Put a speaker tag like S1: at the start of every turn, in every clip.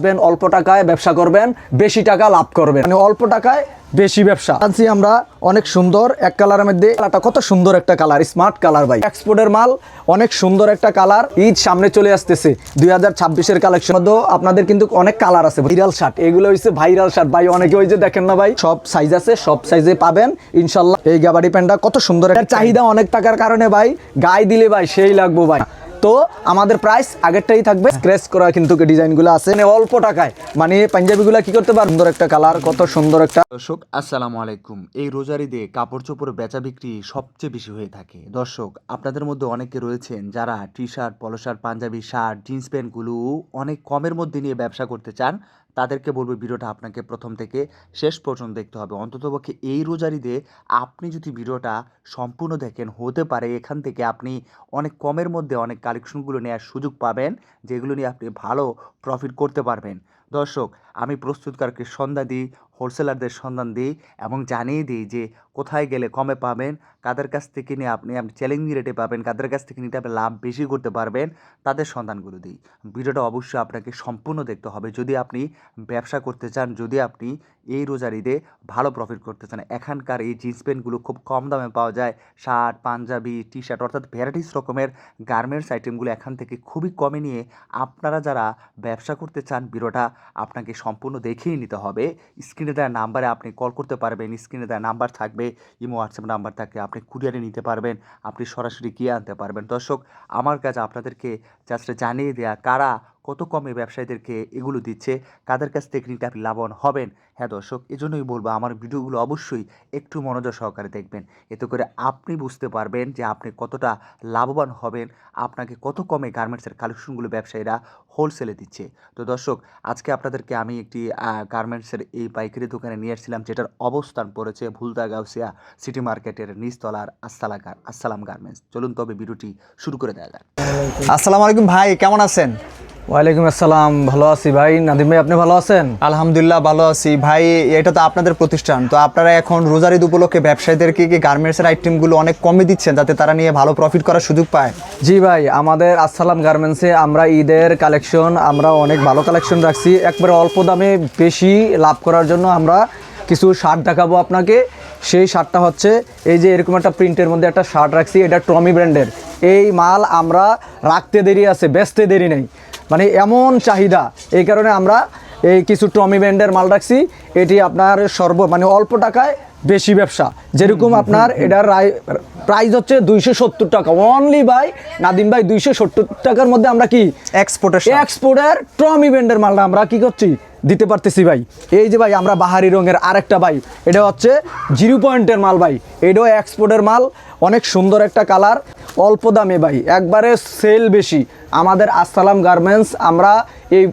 S1: আসবেন অল্প টাকায় ব্যবসা করবেন বেশি টাকা লাভ করবেন। মানে অল্প টাকায় বেশি ব্যবসা। আনছি আমরা অনেক সুন্দর এক কালারের মধ্যে। কালারটা কত সুন্দর একটা কালার স্মার্ট কালার ভাই। এক্সপোর্টের মাল অনেক সুন্দর একটা কালার। ঈদ সামনে চলে আসতেছে দুই হাজার ছাব্বিশের কালেকশন মধ্যে। আপনাদের কিন্তু অনেক কালার আছে ভাইরাল শার্ট এগুলো হচ্ছে ভাইরাল শার্ট ভাই অনেকে ওই যে দেখেন না ভাই? সব সাইজ আছে সব সাইজে পাবেন ইনশাল্লাহ। এই গাবাডি প্যান্টটা কত সুন্দর একটা চাহিদা অনেক টাকার কারণে ভাই গায়ে দিলে ভাই সেই লাগবো ভাই। তো আমাদের প্রাইস আগেরটাই থাকবে। স্ক্র্যাচ করা কিন্তু ডিজাইনগুলো আছে। মানে অল্প টাকায়। মানে পাঞ্জাবিগুলো কি করতে পারবে? সুন্দর একটা কালার কত সুন্দর একটা
S2: দর্শক, আসসালামু আলাইকুম। এই রোজার ঈদে কাপড় চোপড় বেচা বিক্রি সবচেয়ে বেশি হয়ে থাকে। দর্শক, আপনাদের মধ্যে অনেকে রয়েছেন যারা T shirt polo shirt panjabi shirt jeans প্যান্টগুলো অনেক কমের মধ্যে নিয়ে ব্যবসা করতে চান। তাদেরকে বলব ভিডিওটা আপনাকে প্রথম থেকে শেষ পর্যন্ত দেখতে হবে। অন্ততপক্ষে এই রোজার ঈদে আপনি যদি ভিডিওটা সম্পূর্ণ দেখেন, হতে পারে এখান থেকে আপনি অনেক কমের মধ্যে অনেক কালেকশনগুলো নেওয়ার সুযোগ পাবেন, যেগুলো নিয়ে আপনি ভালো প্রফিট করতে পারবেন। দর্শক, আমি প্রস্তুতকারকে সন্ধ্যা দিই। হোলসেলারদের সন্ধান দিই এবং জানিয়ে দিই যে কোথায় গেলে কমে পাবেন, কাদের কাছ থেকে নিয়ে আপনি আপনি চ্যালেঞ্জিং রেটে পাবেন, কাদের কাছ থেকে নিতে আপনি লাভ বেশি করতে পারবেন, তাদের সন্ধানগুলো দিই। ভিডিওটা অবশ্যই আপনাকে সম্পূর্ণ দেখতে হবে। যদি আপনি ব্যবসা করতে চান, যদি আপনি এই রোজার ঈদে ভালো প্রফিট করতে চান, এখানকার এই জিন্স প্যান্টগুলো খুব কম দামে পাওয়া যায়। শার্ট, পাঞ্জাবি টি শার্ট অর্থাৎ ভ্যারাইটিস রকমের গার্মেন্টস আইটেমগুলো এখান থেকে খুবই কমে নিয়ে আপনারা যারা ব্যবসা করতে চান, ভিডিওটা আপনাকে সম্পূর্ণ দেখেই নিতে হবে। স্ক্রিনে দেওয়া নাম্বারে আপনি কল করতে পারবেন স্ক্রিনে দেওয়া নাম্বার থাকবে, ইমো হোয়াটসঅ্যাপ নাম্বার থাকবে আপনি কুরিয়ারে নিতে পারবেন, আপনি সরাসরি গিয়ে আনতে পারবেন। দর্শক, আমার কাছে আপনাদেরকে জাস্ট জানিয়ে দেওয়া কারা কত কমে ব্যবসায়ীদেরকে এগুলো দিচ্ছে, কাদের কাছ থেকে নিতে আপনি লাভবান হবেন? হ্যাঁ দর্শক, এজন্যই বলব আমার ভিডিওগুলো অবশ্যই একটু মনোযোগ সহকারে দেখবেন। এতে করে আপনি বুঝতে পারবেন যে আপনি কতটা লাভবান হবেন, আপনাকে কত কমে গার্মেন্টসের কালেকশনগুলো ব্যবসায়ীরা হোলসেলে দিচ্ছে। তো দর্শক, আজকে আপনাদেরকে আমি একটি গার্মেন্টসের এই পাইকারি দোকানে নিয়ে আসছিলাম, যেটার অবস্থান পড়েছে ভুলতা গাউসিয়া সিটি মার্কেটের নিচতলার আসসালা গার- আসসালাম গার্মেন্টস চলুন তবে ভিডিওটি শুরু করে দেওয়া যাক।
S3: আসসালামু আলাইকুম ভাই, কেমন আছেন?
S1: ওয়ালাইকুম আসসালাম ভালো আছি ভাই। নাদিম ভাই আপনি ভালো আছেন?
S3: আলহামদুলিল্লাহ ভালো আছি। ভাই এটা তো আপনাদের প্রতিষ্ঠান। তো আপনারা এখন রোজার ঈদ উপলক্ষে ব্যবসায়ীদেরকে কি গার্মেন্টসের আইটেমগুলো অনেক কমে দিচ্ছেন যাতে তারা নিয়ে ভালো প্রফিট করার সুযোগ পায়?
S1: জি ভাই আমাদের আসসালাম গার্মেন্টসে আমরা ঈদের কালেকশন আমরা অনেক ভালো কালেকশন রাখছি। একবারে অল্প দামে বেশি লাভ করার জন্য আমরা কিছু শার্ট দেখাবো আপনাকে। সেই শার্টটা হচ্ছে এই যে এরকম একটা প্রিন্টের মধ্যে একটা শার্ট রাখছি এটা টমি ব্র্যান্ডের এই মাল আমরা রাখতে দেরি আছে বেচতে দেরি নেই। মানে এমন চাহিদা এই কারণে আমরা এই কিছু টমি ব্র্যান্ডের মাল রাখছি। এটি আপনার সর্ব মানে অল্প টাকায় বেশি ব্যবসা। যেরকম আপনার এটার প্রাইস হচ্ছে দুইশো সত্তর টাকা। অনলি বাই নাদিম ভাই দুইশো সত্তর টাকার মধ্যে আমরা কি?
S3: এক্সপোর্টের
S1: এক্সপোর্টের ট্রম ইভেন্টের মালটা আমরা কি করছি? দিতে পারতেছি ভাই। এই যে ভাই আমরা বাহারি রঙের আরেকটা ভাই। এটা হচ্ছে জিরো পয়েন্টের মাল ভাই। এটাও এক্সপোর্টের মাল। অনেক সুন্দর একটা কালার অল্প দামে ভাই। একবারে সেল বেশি। আমাদের আসসালাম গার্মেন্টস আমরা এই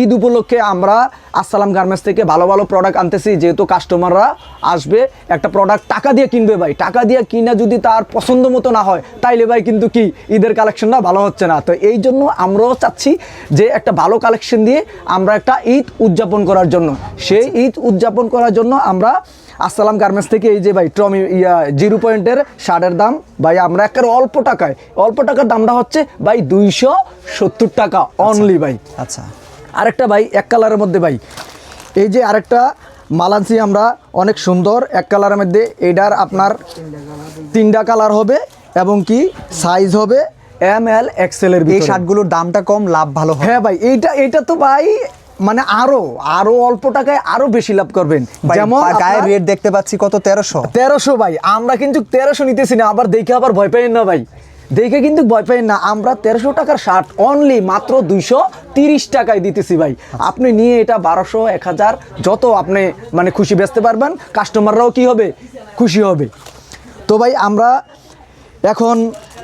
S1: ঈদ উপলক্ষে আমরা আসসালাম গার্মেন্টস থেকে ভালো ভালো প্রোডাক্ট আনতেছি যেহেতু কাস্টমাররা আসবে একটা প্রোডাক্ট টাকা দিয়ে কিনবে ভাই। টাকা দিয়ে কিনা যদি তার পছন্দ মতো না হয় তাইলে ভাই কিন্তু কি ঈদের কালেকশনটা ভালো হচ্ছে না। তো এই জন্য আমরাও চাচ্ছি যে একটা ভালো কালেকশন দিয়ে আমরা একটা ঈদ উদযাপন করার জন্য। সেই ঈদ উদযাপন করার জন্য আমরা আসসালাম গার্মেন্টস থেকে এই যে ভাই টমি ইয়া জিরো পয়েন্টের শার্টের দাম ভাই আমরা একটা অল্প টাকায় অল্প টাকার দামটা হচ্ছে ভাই দুইশো সত্তর টাকা অনলি ভাই।
S3: আচ্ছা।
S1: আরেকটা ভাই এক কালারের মধ্যে ভাই। এই যে আরেকটা মালানসি আমরা অনেক সুন্দর এক কালারের মধ্যে এটার আপনার তিনটা কালার হবে এবং কি সাইজ হবে এম এল এক্সেলের
S3: এই শার্টগুলোর দামটা কম লাভ ভালো হ্যাঁ
S1: ভাই এইটা এইটা তো ভাই মানে আরও আরও অল্প টাকায় আরও বেশি লাভ করবেন।
S3: যেমন গায়ের রেট দেখতে পাচ্ছি কত? তেরোশো।
S1: তেরোশো ভাই আমরা কিন্তু তেরোশো নিতেছি না আবার দেখে আবার ভয় পাইন না ভাই। দেখে কিন্তু ভয় পাইন না আমরা তেরোশো টাকার শার্ট অনলি মাত্র দুইশো তিরিশ টাকায় দিতেছি ভাই। আপনি নিয়ে এটা বারোশো এক হাজার যত আপনি মানে খুশি বেচতে পারবেন কাস্টমাররাও কি হবে? খুশি হবে। তো ভাই আমরা এখন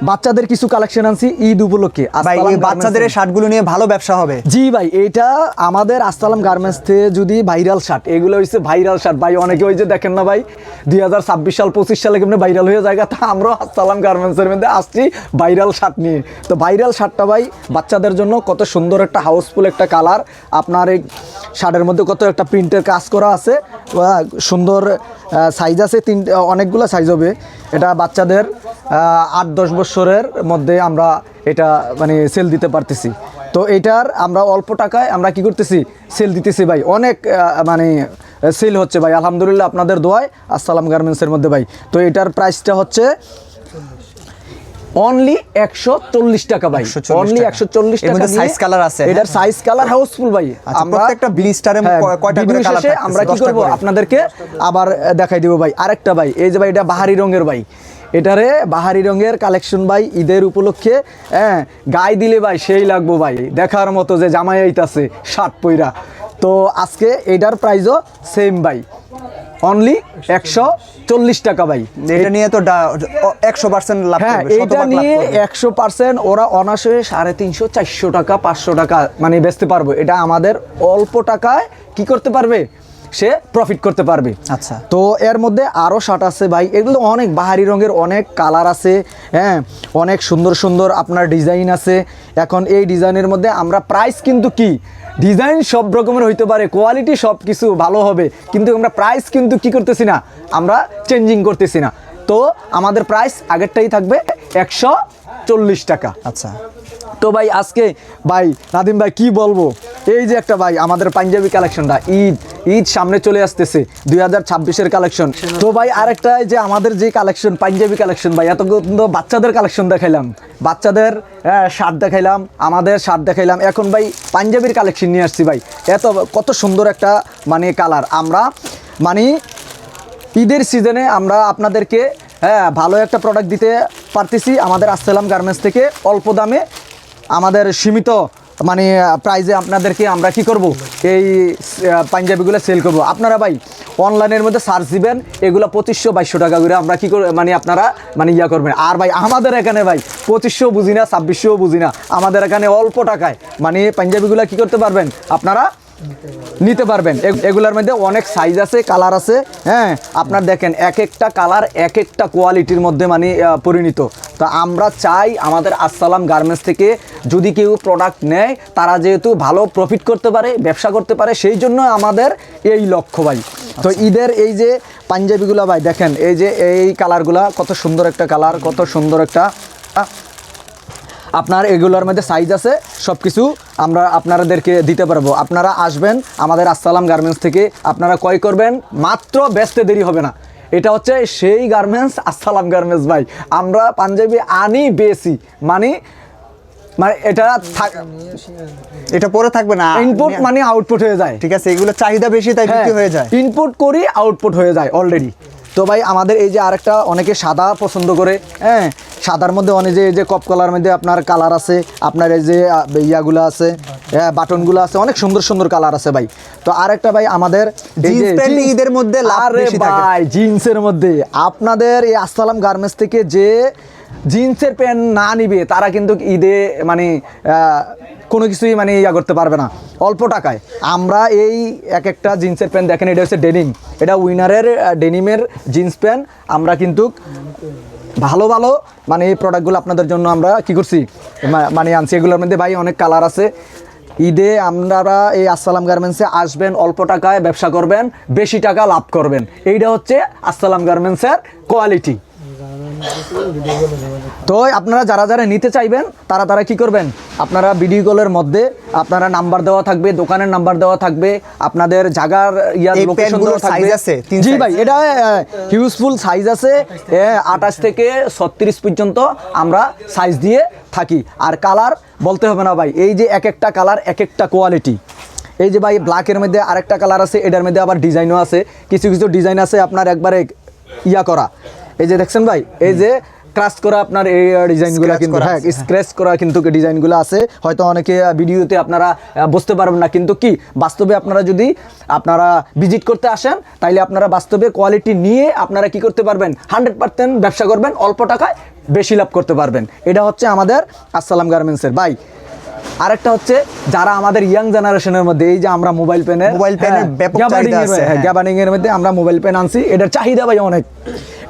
S1: বাচ্চাদের কিছু কালেকশন আনছি ঈদ উপলক্ষে।
S3: ভাই এই বাচ্চাদের এই
S1: গার্মেন্টসে।
S3: শার্টগুলো নিয়ে ভালো ব্যবসা হবে।
S1: জি ভাই এটা আমাদের আসসালাম গার্মেন্টস থেকে যদি ভাইরাল শার্ট এগুলো হচ্ছে ভাইরাল শার্ট। ভাই অনেকে ওই যে দেখেন না ভাই দুই হাজার ছাব্বিশ সাল পঁচিশ সালে কেমনি ভাইরাল হয়ে যায় তা আমরাও আসসালাম গার্মেন্টসের মধ্যে আসছি ভাইরাল শার্ট নিয়ে। তো ভাইরাল শার্টটা ভাই বাচ্চাদের জন্য কত সুন্দর একটা হাউসফুল একটা কালার আপনার এই শার্টের মধ্যে কত একটা প্রিন্টের কাজ করা আছে। সুন্দর সাইজ আছে তিন অনেকগুলো সাইজ হবে। এটা বাচ্চাদের আট, দশ বছরের মধ্যে আমরা এটা মানে সেল দিতে পারতেছি। তো এটার আমরা অল্প টাকায় আমরা কি করতেছি? সেল দিতেছি ভাই। অনেক মানে সেল হচ্ছে ভাই। আলহামদুলিল্লাহ আপনাদের দোয়ায়, আসসালাম গার্মেন্টসের মধ্যে ভাই। তো এটার প্রাইসটা হচ্ছে অনলি একশো চল্লিশ টাকা ভাই। অনলি
S3: টাকা।
S1: একশো চল্লিশ
S3: এর
S1: টাকা
S3: মধ্যে
S1: নিয়ে
S3: size color আছে,
S1: এটার
S3: হ্যাঁ?
S1: সাইজ কালার হাউসফুল ভাই।
S3: আচ্ছা, প্রত্যেকটা blister এ
S1: হ্যাঁ,
S3: কয়- কয়টা করে
S1: আমরা কি করব? আপনাদেরকে আবার দেখাই দিব ভাই। আরেকটা ভাই এই যে ভাই এটা বাহারি রঙের ভাই। এটারে বাহারি রঙের কালেকশন ভাই ঈদের উপলক্ষে হ্যাঁ গায়ে দিলে ভাই সেই লাগবো ভাই। দেখার মতো যে জামাই আইতাছে শার্ট পইরা। তো আজকে এটার প্রাইসও সেম ভাই। অনলি একশো চল্লিশ টাকা ভাই।
S3: এটা নিয়ে তো একশো পার্সেন্ট লাভ
S1: হ্যাঁ এটা নিয়ে একশো পার্সেন্ট ওরা অনাসে সাড়ে তিনশো চারশো টাকা পাঁচশো টাকা মানে বেচতে পারব। এটা আমাদের অল্প টাকায় কি করতে পারবে? সে প্রফিট করতে পারবে।
S3: আচ্ছা।
S1: তো এর মধ্যে আরও শার্ট আছে ভাই। এগুলো অনেক বাহারি রঙের অনেক কালার আছে হ্যাঁ? অনেক সুন্দর সুন্দর আপনার ডিজাইন আছে। এখন এই ডিজাইনের মধ্যে আমরা প্রাইস কিন্তু কি? ডিজাইন সব রকমের হইতে পারে কোয়ালিটি সব কিছু ভালো হবে। কিন্তু আমরা প্রাইস কিন্তু কি করতেছি না? আমরা চেঞ্জিং করতেছি না। তো আমাদের প্রাইস আগেরটাই থাকবে একশো চল্লিশ টাকা।
S3: আচ্ছা।
S1: তো ভাই আজকে ভাই নাদিম ভাই কি বলব? এই যে একটা ভাই আমাদের পাঞ্জাবি কালেকশনটা ঈদ। ঈদ সামনে চলে আসতেছে, দুই হাজার ছাব্বিশের কালেকশন। তো ভাই, আরেকটা যে আমাদের যে কালেকশন, পাঞ্জাবি কালেকশন ভাই, এত বাচ্চাদের কালেকশন দেখাইলাম। বাচ্চাদের শার্ট দেখাইলাম, আমাদের শার্ট দেখাইলাম। এখন ভাই, পাঞ্জাবির কালেকশন নিয়ে আসছি ভাই। এত, কত সুন্দর একটা মানে কালার। আমরা মানে ঈদের সিজনে আমরা আপনাদেরকে হ্যাঁ ভালো একটা প্রোডাক্ট দিতে পারতেছি আমাদের আসসালাম গার্মেন্টস থেকে। অল্প দামে আমাদের সীমিত মানে প্রাইজে আপনাদেরকে আমরা কি করব? এই পাঞ্জাবিগুলো সেল করব। আপনারা ভাই অনলাইনের মধ্যে সার্চ দিবেন, এগুলো পঁচিশশো বাইশশো টাকা করে আমরা কী করে মানে আপনারা মানে ইয়া করবেন। আর ভাই, আমাদের এখানে ভাই, পঁচিশশো বুঝি না ছাব্বিশশো বুঝি না আমাদের এখানে অল্প টাকায় মানে পাঞ্জাবিগুলো কি করতে পারবেন? আপনারা নিতে পারবেন। এগ- এগুলোর মধ্যে অনেক সাইজ আছে কালার আছে। হ্যাঁ আপনার দেখেন এক একটা কালার এক একটা কোয়ালিটির মধ্যে মানে পরিণত। তো আমরা চাই আমাদের আসসালাম গার্মেন্টস থেকে যদি কেউ প্রোডাক্ট নেয় তারা যেহেতু ভালো প্রফিট করতে পারে ব্যবসা করতে পারে সেই জন্য আমাদের এই লক্ষ্য ভাই। তো ঈদের এই যে পাঞ্জাবিগুলো ভাই দেখেন এই যে এই কালারগুলা কত সুন্দর একটা কালার কত সুন্দর একটা আপনার এগুলোর মধ্যে সাইজ আছে সব কিছু আমরা আপনাদেরকে দিতে পারব। আপনারা আসবেন আমাদের আসসালাম গার্মেন্টস থেকে আপনারা ক্রয় করবেন মাত্র ব্যস্তে দেরি হবে না। এটা হচ্ছে সেই গার্মেন্টস আসসালাম গার্মেন্টস ভাই। আমরা পাঞ্জাবি আনি বেশি মানে মানে এটা
S3: এটা পরে থাকবে না।
S1: ইনপুট মানে আউটপুট হয়ে যায়।
S3: ঠিক আছে এগুলো চাহিদা বেশি তাই বিক্রি হয়ে যায়।
S1: ইনপুট করি আউটপুট হয়ে যায় অলরেডি তো ভাই আমাদের এই যে আরেকটা অনেকে সাদা পছন্দ করে হ্যাঁ সাদার মধ্যে অনেক যে এই যে কপ কালার মধ্যে আপনার কালার আছে আপনার এই যে ইয়াগুলো আছে হ্যাঁ বাটনগুলো আছে অনেক সুন্দর সুন্দর কালার আছে ভাই। তো আরেকটা ভাই আমাদের
S3: ঈদের মধ্যে লাভ
S1: আরে ভাই জিন্সের মধ্যে। আপনাদের এই আসসালাম গার্মেন্টস থেকে যে জিন্সের প্যান্ট না নিবে, তারা কিন্তু ঈদে মানে কোনো কিছুই মানে ইয়া করতে পারবে না। অল্প টাকায়। আমরা এই এক একটা জিন্সের প্যান্ট দেখেন, এটা হচ্ছে ডেনিম। এটা উইনারের ডেনিমের জিন্স প্যান্ট। আমরা কিন্তু ভালো ভালো মানে এই প্রোডাক্টগুলো আপনাদের জন্য আমরা কি করছি? মানে আনছি। এগুলোর মধ্যে ভাই অনেক কালার আছে। ঈদে আপনারা এই আসসালাম গার্মেন্টসে আসবেন, অল্প টাকায় ব্যবসা করবেন, বেশি টাকা লাভ করবেন। এইটা হচ্ছে আসসালাম গার্মেন্টসের কোয়ালিটি তো আপনারা যারা যারা নিতে চাইবেন তারা তারা কি করবেন? আপনারা ভিডিও কলের মধ্যে আপনারা নাম্বার দেওয়া থাকবে দোকানের নাম্বার দেওয়া থাকবে আপনাদের জায়গার ইয়ার লোকেশন দেওয়া থাকবে।
S3: আছে?
S1: জি ভাই এটা হিউজফুল সাইজ আছে আঠাশ থেকে ছত্রিশ পর্যন্ত আমরা সাইজ দিয়ে থাকি। আর কালার বলতে হবে না ভাই এই যে এক একটা কালার এক একটা কোয়ালিটি এই যে ভাই ব্ল্যাকের মধ্যে আরেকটা কালার আছে এটার মধ্যে আবার ডিজাইনও আছে। কিছু কিছু ডিজাইন আছে আপনার একবারে ইয়া করা। এই যে দেখছেন ভাই এই যে ক্রাশ করা আপনার এই ডিজাইনগুলো কিন্তু হ্যাঁ স্ক্র্যাচ করা কিন্তু ডিজাইনগুলো আছে? হয়তো অনেকে ভিডিওতে আপনারা বুঝতে পারবেন না কিন্তু কি বাস্তবে আপনারা যদি আপনারা ভিজিট করতে আসেন তাইলে আপনারা বাস্তবে কোয়ালিটি নিয়ে আপনারা কি করতে পারবেন? হান্ড্রেড পার্সেন্ট ব্যবসা করবেন অল্প টাকায় বেশি লাভ করতে পারবেন। এটা হচ্ছে আমাদের আসসালাম গার্মেন্টসের ভাই আরেকটা হচ্ছে যারা আমাদের ইয়াং জেনারেশনের মধ্যে এই যে আমরা মোবাইল পেনের
S3: মোবাইল পেনের এর ব্যাপক চাহিদা আছে, হ্যাঁ।
S1: গ্যাবানিং এর মধ্যে আমরা মোবাইল পেন আনছি। এটার চাহিদা ভাই অনেক।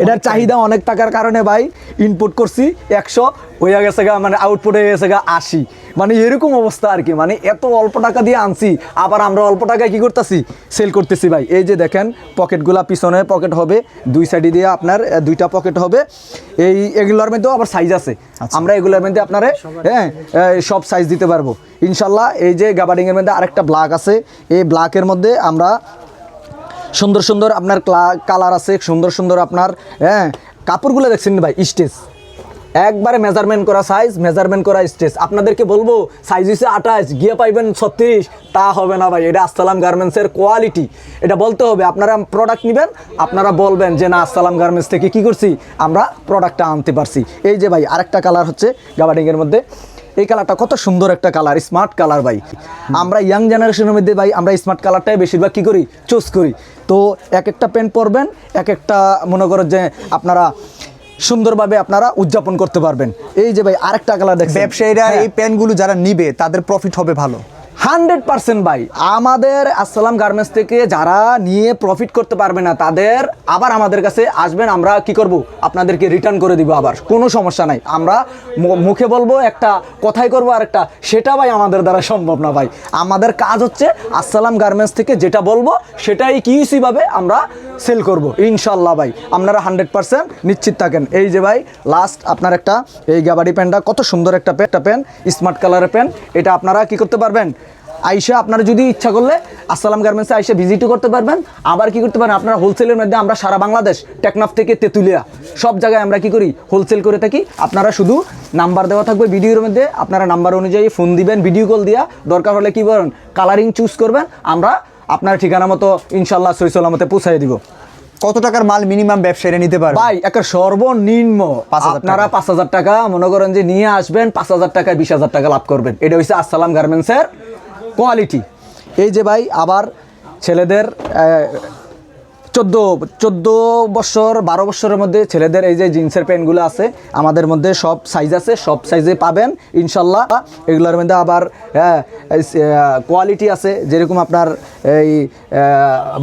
S1: এটার চাহিদা অনেক টাকার কারণে ভাই ইনপুট করছি একশো হয়ে গেছে গা মানে আউটপুট হয়ে গেছে গা আশি। মানে এরকম অবস্থা আর কি। মানে এত অল্প টাকা দিয়ে আনছি আবার আমরা অল্প টাকায় কি করতেছি? সেল করতেছি ভাই। এই যে দেখেন পকেটগুলা পিছনে পকেট হবে দুই সাইডে দিয়ে আপনার দুইটা পকেট হবে। এই এগুলোর মধ্যেও আবার সাইজ আছে। আমরা এগুলোর মধ্যে আপনারে হ্যাঁ সব সাইজ দিতে পারব। ইনশাল্লাহ এই যে গাবাডিংয়ের মধ্যে আরেকটা ব্লাক আছে। এই ব্লাকের মধ্যে আমরা সুন্দর সুন্দর আপনার কালার আছে সুন্দর সুন্দর আপনার হ্যাঁ কাপড়গুলো দেখছেন ভাই স্টেজ। একবারে মেজারমেন্ট করা সাইজ মেজারমেন্ট করা স্টেজ আপনাদেরকে বলব সাইজ হচ্ছে আঠাশ, গিয়ে পাইবেন ছত্রিশ, তা হবে না ভাই, এটা আসসালাম গার্মেন্টসের কোয়ালিটি এটা বলতে হবে, আপনারা প্রোডাক্ট নেবেন, আপনারা বলবেন যে, না আসসালাম গার্মেন্টস থেকে কি করছি? আমরা প্রোডাক্টটা আনতে পারছি। এই যে ভাই, আরেকটা কালার হচ্ছে গাবাডিংয়ের মধ্যে। এই কালারটা কত সুন্দর একটা কালার স্মার্ট কালার ভাই। আমরা ইয়াং জেনারেশনের মধ্যে ভাই, আমরা স্মার্ট কালারটাই বেশিরভাগ কী করি? চুজ করি। তো এক একটা প্যান্ট পরবেন, এক একটা মনে করো যে, আপনারা সুন্দরভাবে আপনারা উদযাপন করতে পারবেন। এই যে ভাই আরেকটা কালার দেখ
S3: ব্যবসায়ীরা এই প্যান্টগুলো যারা নিবে তাদের প্রফিট হবে ভালো।
S1: হান্ড্রেড পার্সেন্ট ভাই। আমাদের আসসালাম গার্মেন্টস থেকে যারা নিয়ে প্রফিট করতে পারবে না, তাদের আবার আমাদের কাছে আসবেন, আমরা কি করব? আপনাদেরকে রিটার্ন করে দিব আবার, কোনো সমস্যা নাই। আমরা মুখে বলব, একটা কথাই করব আর একটা সেটা ভাই আমাদের দ্বারা সম্ভব না ভাই। আমাদের কাজ হচ্ছে আসসালাম গার্মেন্টস থেকে যেটা বলব, সেটাই কিউসিভাবে আমরা সেল করব ইনশাল্লাহ ভাই। আপনারা হান্ড্রেড পার্সেন্ট নিশ্চিত থাকেন। এই যে ভাই লাস্ট আপনার একটা, এই গাবাডি প্যান্টটা কত সুন্দর একটা প্যান্ট প্যান্ট স্মার্ট কালারের প্যান্ট এটা আপনারা কি করতে পারবেন? আইসা আপনারা যদি ইচ্ছা করলে আসসালাম গার্মেন্টসে আইসা ভিজিটও করতে পারবেন। আবার কি করতে পারেন আপনারা হোলসেলের মধ্যে আমরা সারা বাংলাদেশ টেকনাফ থেকে তেঁতুলিয়া সব জায়গায় আমরা কি করি হোলসেল করে থাকি। আপনারা শুধু নাম্বার দেওয়া থাকবে ভিডিওর মধ্যে আপনারা নাম্বার অনুযায়ী ফোন দিবেন ভিডিও কল দিয়া। দরকার হলে কি করেন কালারিং চুজ করবেন আমরা আপনার ঠিকানা মতো ইনশাল্লাহ সই সালামতে পৌঁছাই দিব।
S3: কত টাকার মাল মিনিমাম ব্যবসায়ীরা নিতে পারবে?
S1: ভাই একটা সর্বনিম্ন আপনারা পাঁচ হাজার টাকা মনে করেন যে নিয়ে আসবেন পাঁচ হাজার টাকায় বিশ হাজার টাকা লাভ করবেন। এটা হচ্ছে আসসালাম গার্মেন্টসের কোয়ালিটি এই যে ভাই আবার ছেলেদের চোদ্দ চোদ্দ বছর, বারো বছরের মধ্যে ছেলেদের এই যে জিন্সের প্যান্টগুলো আছে, আমাদের মধ্যে সব সাইজ আছে, সব সাইজে পাবেন, ইনশাল্লাহ। এগুলোর মধ্যে আবার কোয়ালিটি আছে, যেরকম আপনার এই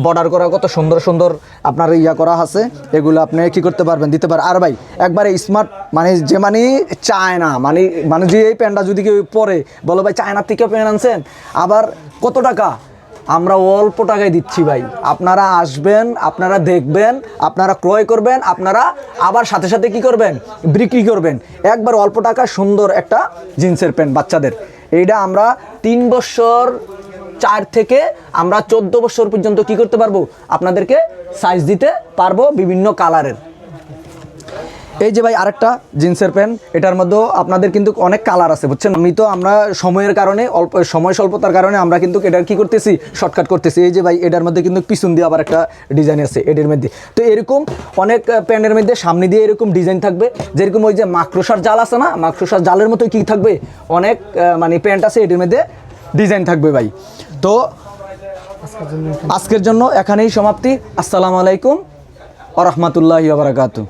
S1: বর্ডার করা কত সুন্দর সুন্দর আপনার ইয়া করা আছে, এগুলো আপনি কি করতে পারবেন, দিতে পারেন আর ভাই, একবারে স্মার্ট মানে যে মানে চায় না মানে মানে যে এই প্যান্টটা যদি কেউ পরে, বলো ভাই, চায়নার থেকে প্যান্ট আনছেন? আবার কত টাকা? আমরা অল্প টাকায় দিচ্ছি ভাই। আপনারা আসবেন, আপনারা দেখবেন, আপনারা ক্রয় করবেন, আপনারা আবার সাথে সাথে কি করবেন? বিক্রি করবেন। একবার অল্প টাকা সুন্দর একটা জিন্সের প্যান্ট বাচ্চাদের। এইটা আমরা তিন বছর চার থেকে আমরা চোদ্দ বছর পর্যন্ত কি করতে পারব? আপনাদেরকে সাইজ দিতে পারব বিভিন্ন কালারের এই যে ভাই, আরেকটা জিন্সের প্যান্ট, এটার মধ্যেও আপনাদের কিন্তু অনেক কালার আছে, বুঝছেন? আমি তো আমরা সময়ের কারণে, অল্প, সময় স্বল্পতার কারণে আমরা কিন্তু এটার কি করতেছি? শর্টকাট করতেছি। এই যে ভাই, এটার মধ্যে কিন্তু পিছন দিয়ে আবার একটা ডিজাইন আছে এটার মধ্যে। তো এরকম অনেক প্যান্টের মধ্যে সামনে দিয়ে এরকম ডিজাইন থাকবে। যেরকম ওই যে মাকড়সার জাল আছে না, মাকড়সার জালের মতো কি থাকবে? অনেক মানে প্যান্ট আছে এটির মধ্যে ডিজাইন থাকবে ভাই। তো আজকের জন্য এখানেই সমাপ্তি। আসসালামু আলাইকুম আ রহমতুল্লাহি বারাকাতু